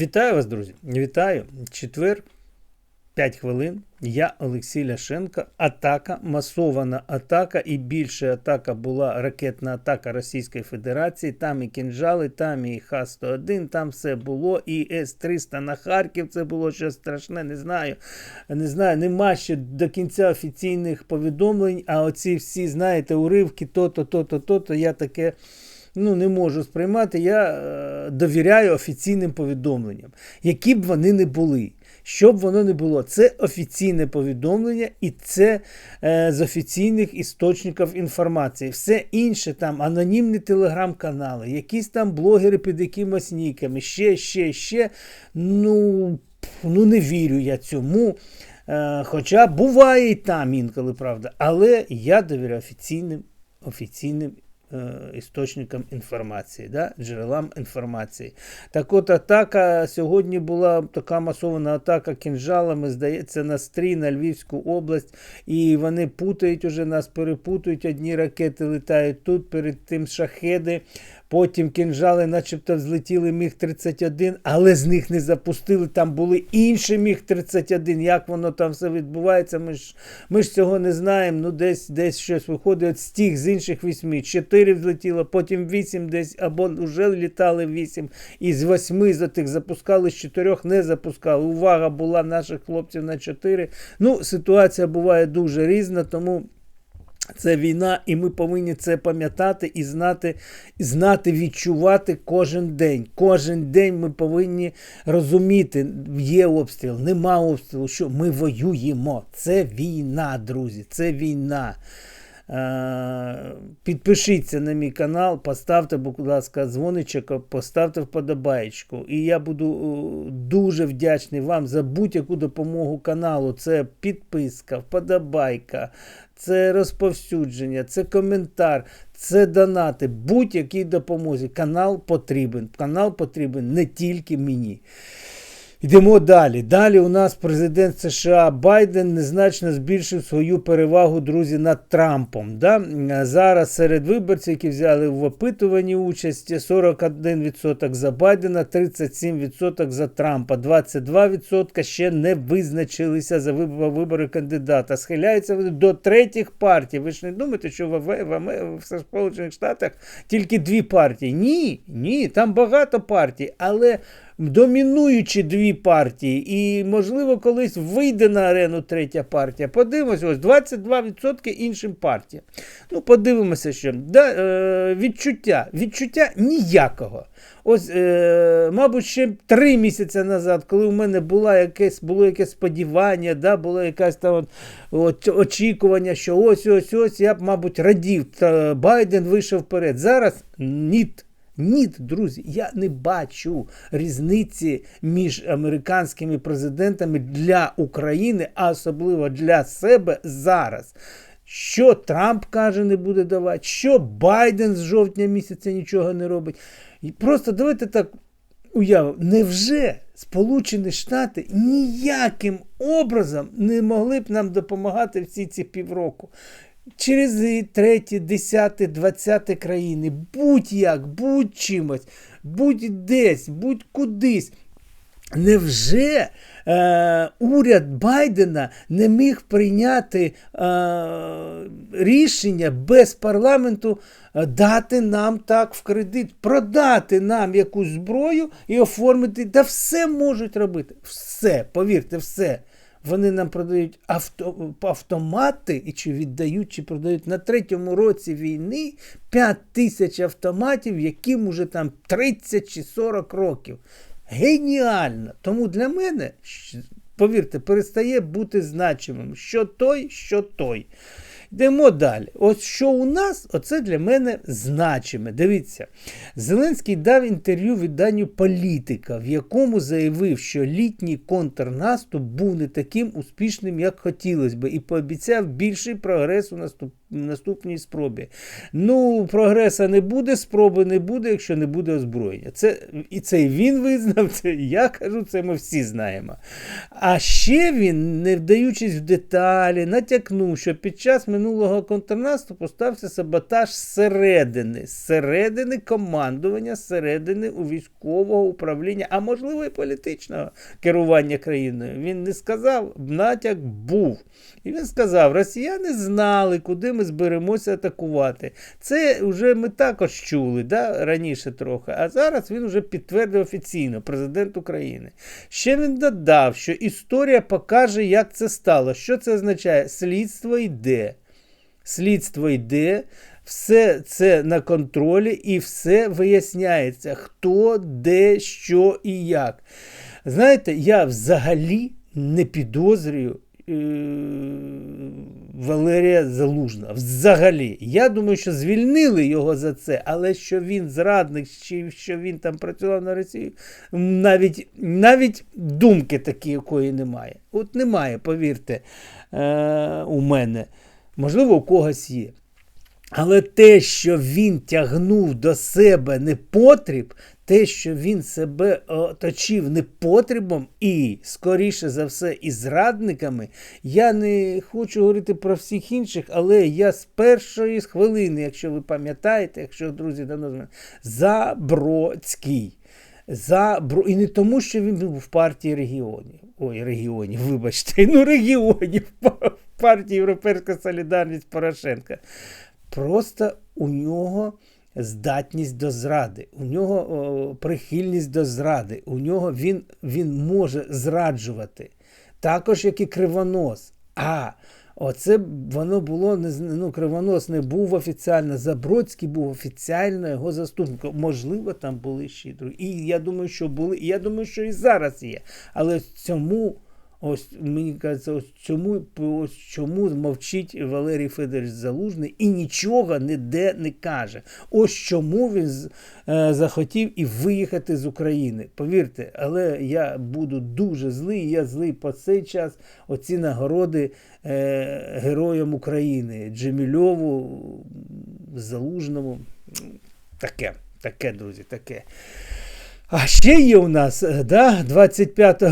Вітаю вас, друзі! Вітаю! Четвер, 5 хвилин. Я Олексій Ляшенко. Атака, масована атака, і більше атака була ракетна атака Російської Федерації. Там і кінжали, там і Х-101, там все було. І С-300 на Харків. Це було щось страшне. Не знаю. Не знаю, нема ще до кінця офіційних повідомлень. А оці всі, знаєте, уривки, то-то, то-то, то-то. Я таке ну, не можу сприймати. Я е, довіряю офіційним повідомленням, які б вони не були. Що б воно не було, це офіційне повідомлення і це е, з офіційних істочників інформації. Все інше там анонімні телеграм-канали, якісь там блогери під якимось ніками, ще, ще, ще. Ну, ну не вірю я цьому. Е, хоча буває і там інколи, правда. Але я довіряю офіційним офіційним істочникам інформації, да? джерелам інформації. Так от атака сьогодні була така масована атака кінжалами, здається, на стрій на Львівську область, і вони путають уже нас, перепутують. Одні ракети літають тут, перед тим шахеди. Потім кінжали, начебто, взлетіли Міг-31, але з них не запустили. Там були інші Міг-31. Як воно там все відбувається, ми ж ми ж цього не знаємо. Ну, Десь десь щось виходить от стіг з інших вісьми. Чотири взлетіло, потім вісім десь, або вже літали вісім. І з восьми за тих запускали, з чотирьох не запускали. Увага була наших хлопців на чотири. Ну, Ситуація буває дуже різна, тому. Це війна, і ми повинні це пам'ятати і знати, знати, відчувати кожен день. Кожен день ми повинні розуміти, є обстріл, нема обстрілу, що ми воюємо. Це війна, друзі, це війна. Підпишіться на мій канал, поставте, будь ласка, дзвоничок, поставте вподобаєчку. І я буду дуже вдячний вам за будь-яку допомогу каналу. Це підписка, вподобайка, це розповсюдження, це коментар, це донати, будь-якій допомозі. Канал потрібен. Канал потрібен не тільки мені. Йдемо далі. Далі у нас президент США Байден незначно збільшив свою перевагу, друзі, над Трампом. Да? Зараз серед виборців, які взяли в опитуванні участь, 41% за Байдена, 37% за Трампа, 22% ще не визначилися за вибори кандидата. Схиляються до третіх партій. Ви ж не думаєте, що в, в, в Сполучених Штатах тільки дві партії? Ні, ні, там багато партій, але домінуючі дві партії, і, можливо, колись вийде на арену третя партія. Подивимося, ось 22% іншим партіям. Ну, подивимося, що Да, е, відчуття. Відчуття ніякого. Ось, е, мабуть, ще три місяці назад, коли у мене була якесь, було якесь сподівання, да, було якесь там от, от, очікування, що ось ось ось я б, мабуть, радів. Та Байден вийшов вперед. Зараз ні. Ні, друзі, я не бачу різниці між американськими президентами для України, а особливо для себе зараз. Що Трамп каже, не буде давати, що Байден з жовтня місяця нічого не робить. І Просто давайте так уявимо, невже Сполучені Штати ніяким образом не могли б нам допомагати всі ці півроку? Через треті, десяте, двадцяте країни, будь-як, будь чимось, будь десь, будь кудись. Невже е, уряд Байдена не міг прийняти е, рішення без парламенту е, дати нам так в кредит, продати нам якусь зброю і оформити? Да все можуть робити. Все, повірте, все. Вони нам продають авто, автомати, і чи віддають, чи продають на третьому році війни 5 тисяч автоматів, яким уже там 30 чи 40 років. Геніально! Тому для мене, повірте, перестає бути значимим, що той, що той. Йдемо далі. Ось що у нас, оце для мене значиме. Дивіться, Зеленський дав інтерв'ю відданню політика, в якому заявив, що літній контрнаступ був не таким успішним, як хотілося би, і пообіцяв більший прогрес у наступ наступній спробі. Ну, прогреса не буде, спроби не буде, якщо не буде озброєння. Це, І це він визнав, це я кажу, це ми всі знаємо. А ще він, не вдаючись в деталі, натякнув, що під час минулого контрнаступу стався саботаж зсередини, зсередини командування, зсередини у військового управління, а можливо і політичного керування країною. Він не сказав, натяк був. І він сказав: росіяни знали, куди ми зберемося атакувати. Це вже ми також чули да, раніше трохи, а зараз він вже підтвердив офіційно, президент України. Ще він додав, що історія покаже, як це стало. Що це означає? Слідство йде. Слідство йде. Все це на контролі і все виясняється, хто, де, що і як. Знаєте, я взагалі не підозрюю е, Валерія Залужного. Взагалі. Я думаю, що звільнили його за це, але що він зрадник, чи що він там працював на Росію, навіть навіть думки такі, якої немає. От немає, повірте, е, у мене. Можливо, у когось є. Але те, що він тягнув до себе непотріб, те, що він себе оточив непотрібом і, скоріше за все, і зрадниками, я не хочу говорити про всіх інших, але я з першої хвилини, якщо ви пам'ятаєте, якщо друзі давно знають, Забродський. За... І не тому, що він був в партії регіонів. Ой, регіонів, вибачте, ну регіонів в партії Європейська Солідарність Порошенка. Просто у нього здатність до зради, у нього о, прихильність до зради, у нього він, він може зраджувати. Також як і кривонос. А оце воно було ну, Кривонос не був офіціально. Забродський був офіціально його заступником. Можливо, там були ще другі. І я думаю, що були, і я думаю, що і зараз є. Але цьому. Ось мені кажеться, ось чому ось чому мовчить Валерій Федорович Залужний і нічого ніде не каже. Ось чому він е, захотів і виїхати з України. Повірте, але я буду дуже злий. Я злий по цей час. Оці нагороди е, Героям України Джемільову, Залужному. Таке, таке, друзі, таке. А ще є у нас е, да, 25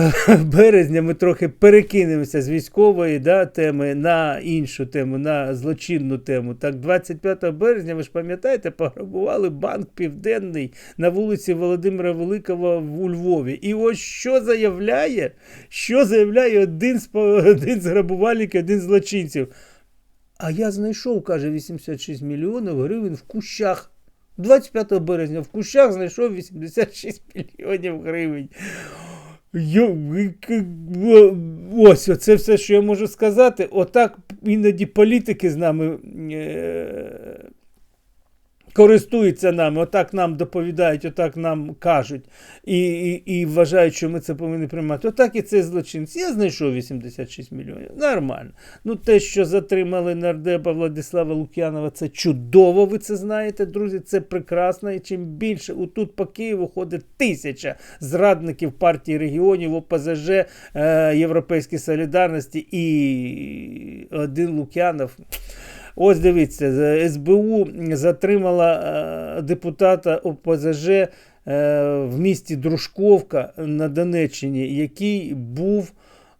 березня ми трохи перекинемося з військової да, теми на іншу тему, на злочинну тему. Так, 25 березня, ви ж пам'ятаєте, пограбували банк Південний на вулиці Володимира Великого у Львові. І ось що заявляє, що заявляє один з один з грабувальників, один з злочинців. А я знайшов, каже, 86 мільйонів гривень в кущах. 25 березня в кущах знайшов 86 мільйонів гривень. Ось це все, що я можу сказати. Отак іноді політики з нами е, користуються нами, отак нам доповідають, отак нам кажуть і і, і вважають, що ми це повинні приймати. Отак і цей злочинець. Я знайшов 86 мільйонів. Нормально. Ну, те, що затримали нардепа Владислава Лук'янова, це чудово, ви це знаєте, друзі. Це прекрасно. І чим більше тут по Києву ходить тисяча зрадників партії регіонів, ОПЗЖ, е, Європейської солідарності і один Лук'янов. Ось дивіться, СБУ затримала е, депутата ОПЗЖ е, в місті Дружковка на Донеччині, який був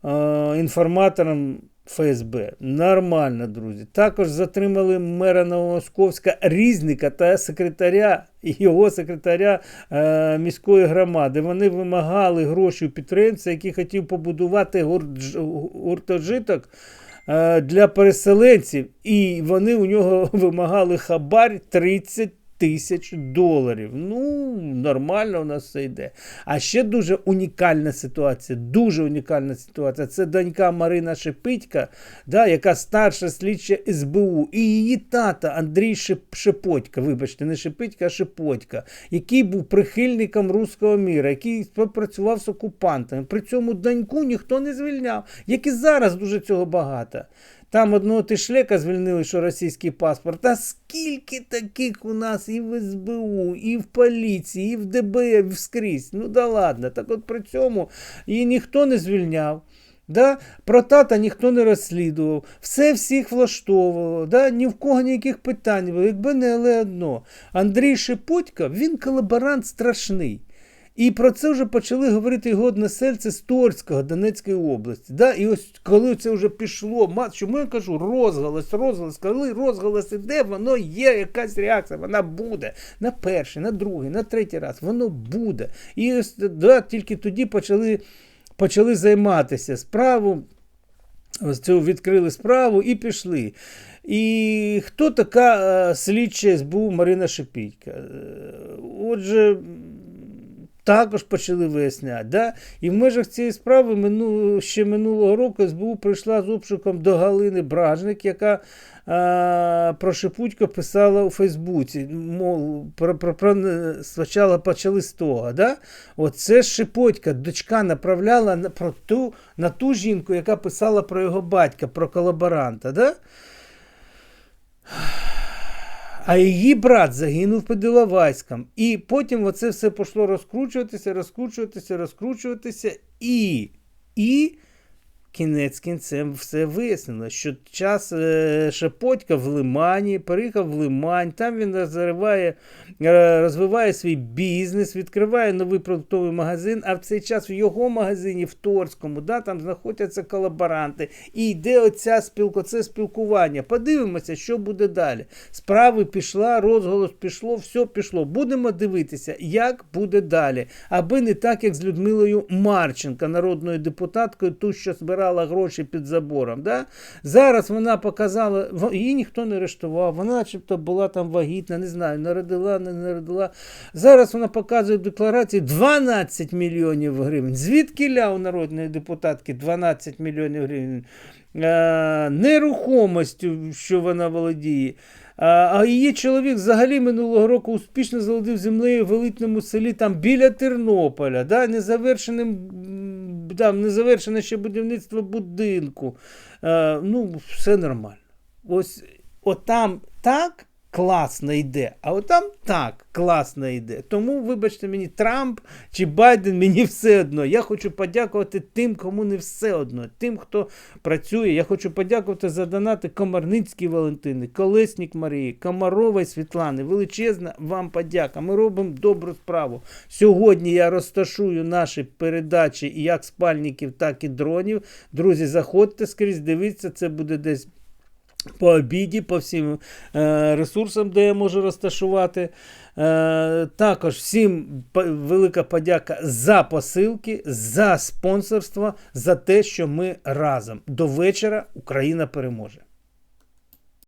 е, інформатором ФСБ. Нормально, друзі. Також затримали мера Новомосковська Різника та секретаря його секретаря е, міської громади. Вони вимагали гроші у підприємця, який хотів побудувати гуртожиток. Е, для переселенців, і вони у нього вимагали хабар 30 тисяч доларів. Ну, нормально у нас все йде. А ще дуже унікальна ситуація. Дуже унікальна ситуація. Це донька Марина Шепитька, да, яка старша слідча СБУ. І її тата Андрій Шепотька, вибачте, не Шепитька, а Шепотька, який був прихильником руського міра, який співпрацював з окупантами. При цьому доньку ніхто не звільняв, як і зараз дуже цього багато. Там одного тишлека звільнили, що російський паспорт. А скільки таких у нас і в СБУ, і в поліції, і в ДБР, і вскрізь. Ну да ладно. Так от при цьому її ніхто не звільняв. Да? Про тата ніхто не розслідував, все всіх влаштовувало, да? ні в кого ніяких питань було. Якби не але одно. Андрій Шепотько, він колаборант страшний. І про це вже почали говорити його односельці з Торського, Донецької області. Да? І ось коли це вже пішло, ма- чому я кажу, розголос, розголос, коли розголос іде, воно є якась реакція, вона буде на перший, на другий, на третій раз, воно буде. І ось да, тільки тоді почали, почали займатися справу. Ось цю відкрили справу і пішли. І хто така е, слідча СБУ Марина Шепітька? Е, Отже, також почали виясняти. Да? І в межах цієї справи мину, ще минулого року СБУ прийшла з обшуком до Галини Бражник, яка а, про Шепутько писала у Фейсбуці. Мов, про, про, про, спочатку почали з того. Да? Оце ж Шепотька, дочка направляла на, про ту, на ту жінку, яка писала про його батька, про колаборанта. Да? А її брат загинув під Іловайськом. І потім оце все пішло розкручуватися, розкручуватися, розкручуватися. І, і кінець кінцем все вияснило, що час е, Шепотька в Лимані, переїхав в Лимань, там він розриває, е, розвиває свій бізнес, відкриває новий продуктовий магазин, а в цей час в його магазині, в Торському, да, там знаходяться колаборанти. І йде оця спілка, це спілкування. Подивимося, що буде далі. Справи пішла, розголос пішло, все пішло. Будемо дивитися, як буде далі. Аби не так, як з Людмилою Марченко, народною депутаткою, ту, що збирала гроші під забором. Да? Зараз вона показала, її ніхто не арештував, вона начебто була там вагітна, не знаю, народила, не народила. Зараз вона показує в декларації 12 мільйонів гривень. Звідки ля у народної депутатки 12 мільйонів гривень? Е, нерухомостю, що вона володіє. А, її чоловік взагалі минулого року успішно заволодів землею в елітному селі там біля Тернополя, да, незавершеним, м, не завершене ще будівництво будинку. Е, ну, все нормально. Ось отам так класно йде, а отам так класно йде. Тому, вибачте мені, Трамп чи Байден, мені все одно. Я хочу подякувати тим, кому не все одно, тим, хто працює. Я хочу подякувати за донати Комарницькій Валентини, Колеснік Марії, Комарової Світлани. Величезна вам подяка. Ми робимо добру справу. Сьогодні я розташую наші передачі як спальників, так і дронів. Друзі, заходьте скрізь, дивіться, це буде десь по обіді, по всім е, ресурсам, де я можу розташувати. Е, також всім велика подяка за посилки, за спонсорство, за те, що ми разом. До вечора Україна переможе.